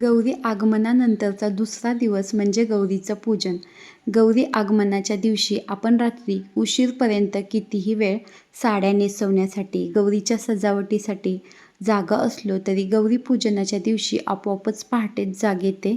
गौरी आगमनानंतरचा दुसरा दिवस म्हणजे गौरीचं पूजन. गौरी आगमनाच्या दिवशी आपण रात्री उशीरपर्यंत कितीही वेळ साड्या नेसवण्यासाठी गौरीच्या सजावटीसाठी जागा असलो तरी गौरी पूजनाच्या दिवशी आपोआपच पहाटेच जाग येते.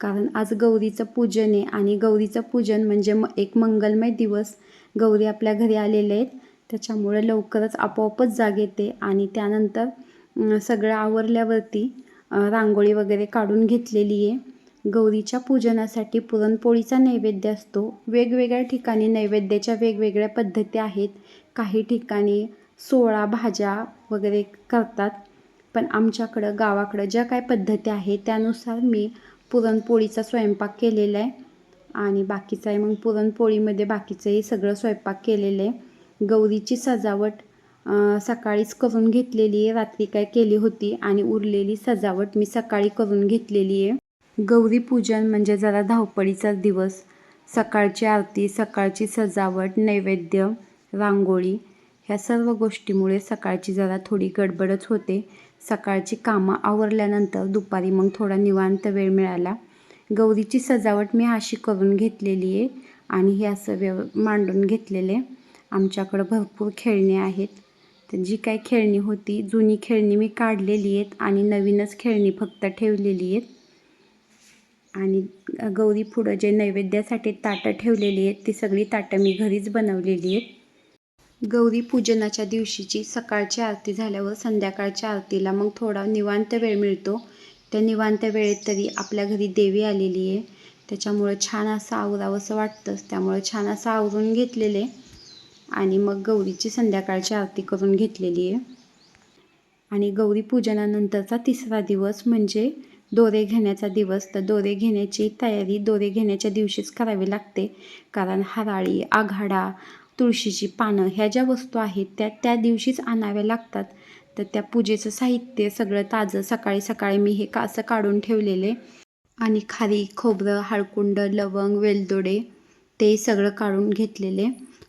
कारण आज गौरीचं पूजन आहे आणि गौरीचं पूजन म्हणजे म एक मंगलमय दिवस. गौरी आपल्या घरी आलेले आहेत त्याच्यामुळे लवकरच आपोआपच जाग येते आणि त्यानंतर सगळं आवरल्यावरती रांगोळी वगैरे काढून घेतलेली आहे. गौरीच्या पूजनासाठी पुरणपोळीचा नैवेद्य असतो. वेगवेगळ्या ठिकाणी नैवेद्याच्या वेगवेगळ्या पद्धती आहेत. काही ठिकाणी सोळा भाज्या वगैरे करतात. पण आमच्याकडं गावाकडं ज्या काय पद्धती आहेत त्यानुसार मी पुरणपोळीचा स्वयंपाक केलेला आहे. आणि बाकीचं आहे मग पुरणपोळीमध्ये बाकीचंही सगळं स्वयंपाक केलेलं आहे. गौरीची सजावट सकाळीच करून घेतलेली आहे. रात्री काय केली होती आणि उरलेली सजावट मी सकाळी करून घेतलेली आहे. गौरी पूजन म्हणजे जरा धावपळीचा दिवस. सकाळची आरती सकाळची सजावट नैवेद्य रांगोळी ह्या सर्व गोष्टीमुळे सकाळची जरा थोडी गडबडच होते. सकाळची कामं आवरल्यानंतर दुपारी मग थोडा निवांत वेळ मिळाला. गौरीची सजावट मी अशी करून घेतलेली आहे आणि हे असं व्यव मांडून घेतलेले आमच्याकडं भरपूर खेळणी आहेत. तर जी काय खेळणी होती जुनी खेळणी मी काढलेली आहेत आणि नवीनच खेळणी फक्त ठेवलेली आहेत. आणि गौरी पुढं जे नैवेद्यासाठी ताटं ठेवलेली आहेत ती सगळी ताटं मी घरीच बनवलेली आहेत. गौरी पूजनाच्या दिवशीची सकाळची आरती झाल्यावर संध्याकाळच्या आरतीला मग थोडा निवांत वेळ मिळतो. त्या निवांत वेळेत तरी आपल्या घरी देवी आलेली आहे. त्याच्यामुळं छान असं आवरावंसं वाटतंच त्यामुळं छान असं आवरून घेतलेले आणि मग गौरीची संध्याकाळची आरती करून घेतलेली आहे. आणि गौरी पूजनानंतरचा तिसरा दिवस म्हणजे दोरे घेण्याचा दिवस. तर दोरे घेण्याची तयारी दोरे घेण्याच्या दिवशीच करावी लागते. कारण हराळी आघाडा तुळशीची पानं ह्या ज्या वस्तू आहेत त्या त्या दिवशीच आणाव्या लागतात. तर त्या पूजेचं साहित्य सगळं ताजं सकाळी सकाळी मी हे का असं काढून ठेवलेले. आणि खारी खोबरं हाळकुंड लवंग वेलदोडे ते सगळं काढून घेतलेले.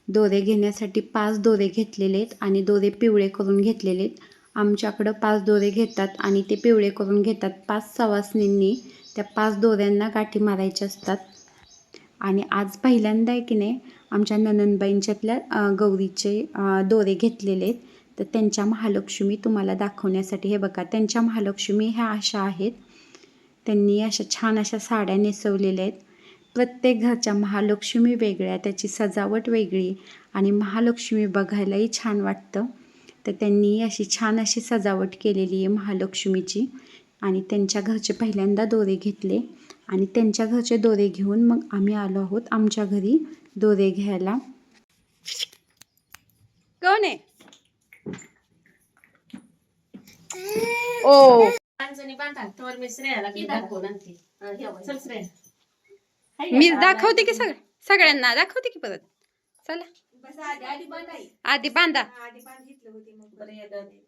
दोरे घेण्यासाठी पाच दोरे घेतलेले आहेत आणि दोरे पिवळे करून घेतलेले आहेत. आमच्याकडं पाच दोरे घेतात आणि ते पिवळे करून घेतात. पाच सवासनींनी त्या पाच दोऱ्यांना गाठी मारायच्या असतात. आणि आज पहिल्यांदा आहे की नाही आमच्या ननंदबाईंच्यातल्या गौरीचे दोरे घेतलेले आहेत. तर त्यांच्या महालक्ष्मी तुम्हाला दाखवण्यासाठी हे बघा त्यांच्या महालक्ष्मी ह्या अशा आहेत. त्यांनी अशा छान अशा साड्या नेसवलेल्या आहेत. प्रत्येक घरच्या महालक्ष्मी वेगळ्या त्याची सजावट वेगळी आणि महालक्ष्मी बघायलाही छान वाटतं. तर त्यांनी अशी छान अशी सजावट केलेली आहे महालक्ष्मीची आणि त्यांच्या घरचे पहिल्यांदा दोरे घेतले आणि त्यांच्या घरचे दोरे घेऊन मग आम्ही आलो आहोत आमच्या घरी दोरे घ्यायला. कोण आहे? ओ. मी दाखवते की सग सगळ्यांना दाखवते की परत? चला. आधी बांधा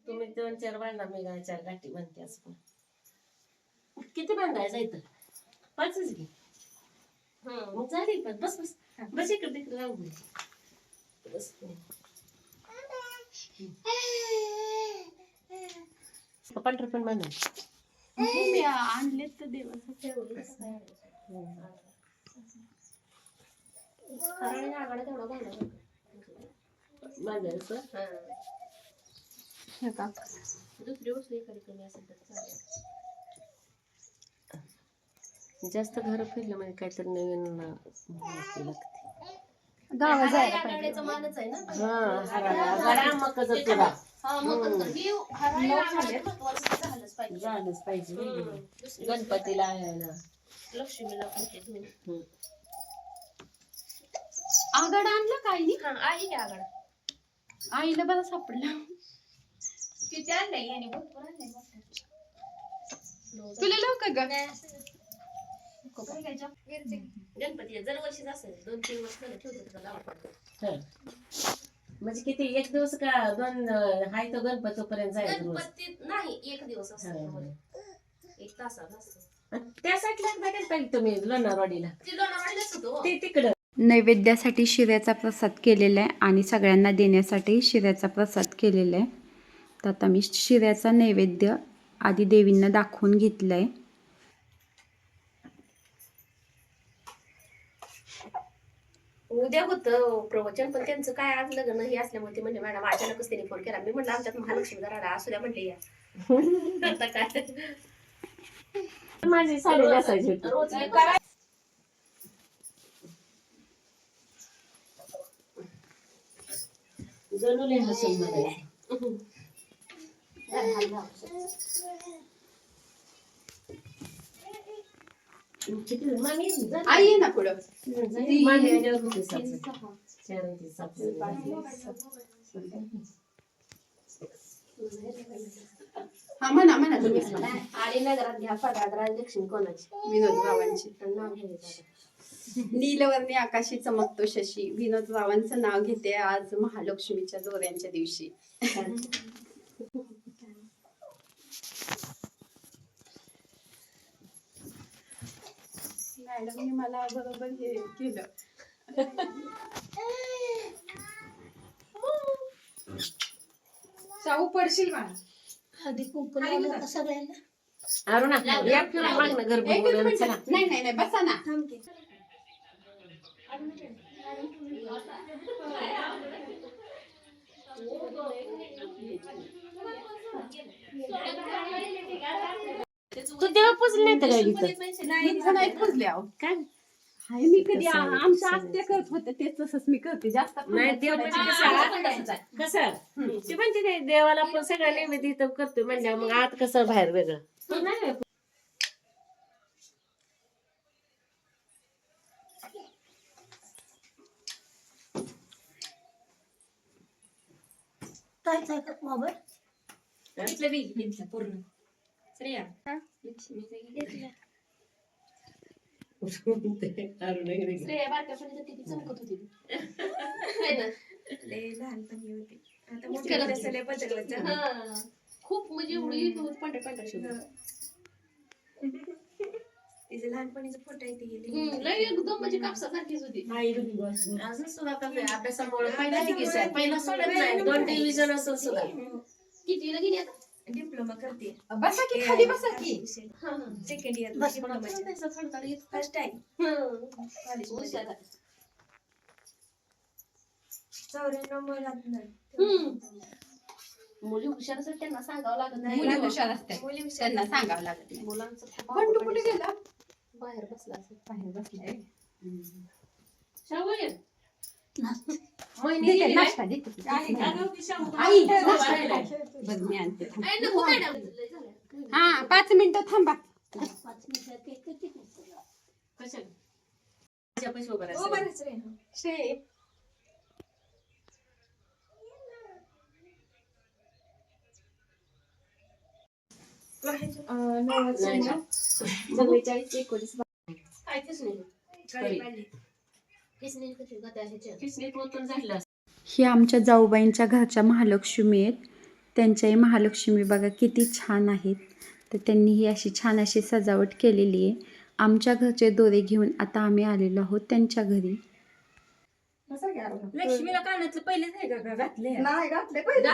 तुम्ही दोन चार बांधा मी चार गाठी बांधते असं. किती बांधायचं इथं? पाचच घे. हं, मग झाली पण. बस बस. बस इकडे तिकडे लावू दे. बस पंढर पण बांधा. आणले तर देवाचं बांधायचं हं. दुसरी वस्तू इकडे कमी असेल तर चालेल जास्त घर फिरलं म्हणजे काहीतरी नवीन माहिती लागते गावा जायला हा हराळा हरा मग तुला झालंच पाहिजे. गणपतीला यायला लक्ष्मीला. आगड आणलं नाही आहे की आगड. आईला बरं सापडलं. किती आणलंय याने भरपूर आणलंय तुला लवकर ग गणपती दरवर्षीच असेल दोन तीन वर्ष झाले ठेवतो गावाकडे म्हणजे किती एक दिवस का दोन अं, हाय तो गणपतीपर्यंत जायचं रोज. गणपती नाही एक दिवस असतो. हं. एक तासाला असतो. नैवेद्यासाठी शिऱ्याचा प्रसाद केलेला आहे आणि सगळ्यांना देण्यासाठी शिऱ्याचा प्रसाद केलेला आहे. तर आता मी शिऱ्याचा नैवेद्य आधी देवींना दाखवून घेतलं आहे उद्या होतं प्रवचन पण त्यांचं काय आज लग्न हे असल्यामुळे ते म्हणजे मॅडम अचानक त्यांनी फोन केला. मी म्हणलं आमच्यात महालक्ष्मी घराला असू द्या म्हणले या. माझी साडी नेसायची होती. रोज हे करा. जणू लय हसून बघायचं. किती मामी जा. आई ये ना पुढं मामी आल्यावर होते सापसाप. चार होते सापसाप. हा म्हणा म्हणा म्हणा आणि नगरात घ्या पगार राजलक्ष्मी कोणाची. विनोद नाव घ्यायचं नीलवर्णी आकाशी चमकतो शशी. विनोद रावांचं नाव घेते आज महालक्ष्मीच्या दोऱ्यांच्या दिवशी. मॅडमने मला बरोबर हे केलं. शाहू पडशील मला. हळदी कुंकू लावलं का सगळ्यांना. अरुणा या फिरून मागणं घर एक बघून मिनिट. चला. नाही नाही नाही बसा ना. तू तेव्हा पुजली नाही तर काय इथं नाही पुजले अहो. काय? मी कधी कसं आहे. आत्या करत होते तेच तसंच मी करते. जास्त नाही देव म्हणजे कसं कसं ती म्हणते ते देवाला आपण सगळं नैवेद्य इथं करतोय म्हणजे मग आत कसं बाहेर वेगळं. श्रेया किती चमकत होती. ती. है ना? लय लहानपणी होती. आता मोठी. हा. खूप म्हणजे एवढी पांढऱ्या पांढऱ्या शिवली. तिचे लहानपणीचे फोटो गेले. हम्म, लय एकदम म्हणजे कापसासारखीच होती. अजून सुद्धा आहे, अभ्यासामुळे पहिला आहे. सोडत नाही. दोन डिव्हिजन असून सुद्धा. कितीला गेली आता? डिप्लोमा करते. बसा की खाली बसा की. हा, हा. Second year. First time. चौऱ्याण्णव. मुली हुशार असतात त्यांना सांगावं लागत नाही. मुली हुशार असतात. मुली हुशार त्यांना सांगावं लागत नाही. मुलांचं बंडू कुठे गेला? बाहेर बसला असेल. बाहेर बसलाय. महिने देते, गेली नाश्ता देते. नाही. आई नाश्ता मी आणते. थांब. लय झालं. हा पाच मिनिटं थांबा. हो. ही आमच्या जाऊबाईंच्या घरच्या महालक्ष्मी आहेत. त्यांच्याही महालक्ष्मी बघा किती छान आहेत. तर त्यांनी ही अशी छान अशी सजावट केलेली आहे. आमच्या घरचे दोरे घेऊन आता आम्ही आलेलो आहोत त्यांच्या घरी. लक्ष्मीला कानातलं पहिलेच आहे का घातले नाही घातले. पहिले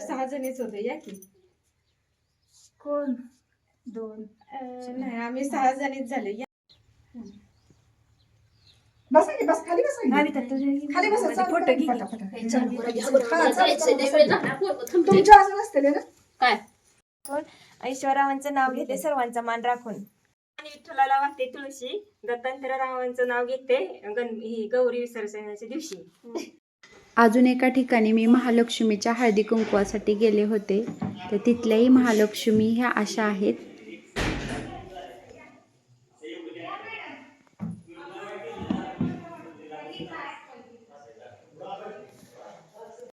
सहा जणीच होते. या की. कोण? दोन. अं, नाही आम्ही सहा जणीच झाले. या. बसा की बस खाली बसा की. खाली बसा. चालू फोटो करा घे पटापटा. हे चल, बरं, घ्या बरं. मला चालेल, जायचंय, चालेल, लय वेळ चालेल. झाला. पोरगं थांबते. तुमच्या अजून असते ना? काय? ऐश्वरावांचं नाव घेते सर्वांचा मान राखून. आणि विठ्ठलाला वाहते तुळशी. दत्तांतर रावांचं नाव घेते गण ही गौरी विसर्जनाच्या दिवशी. अजून एका ठिकाणी मी महालक्ष्मीच्या हळदी कुंकवासाठी गेले होते. तर तिथल्याही महालक्ष्मी ह्या अशा आहेत.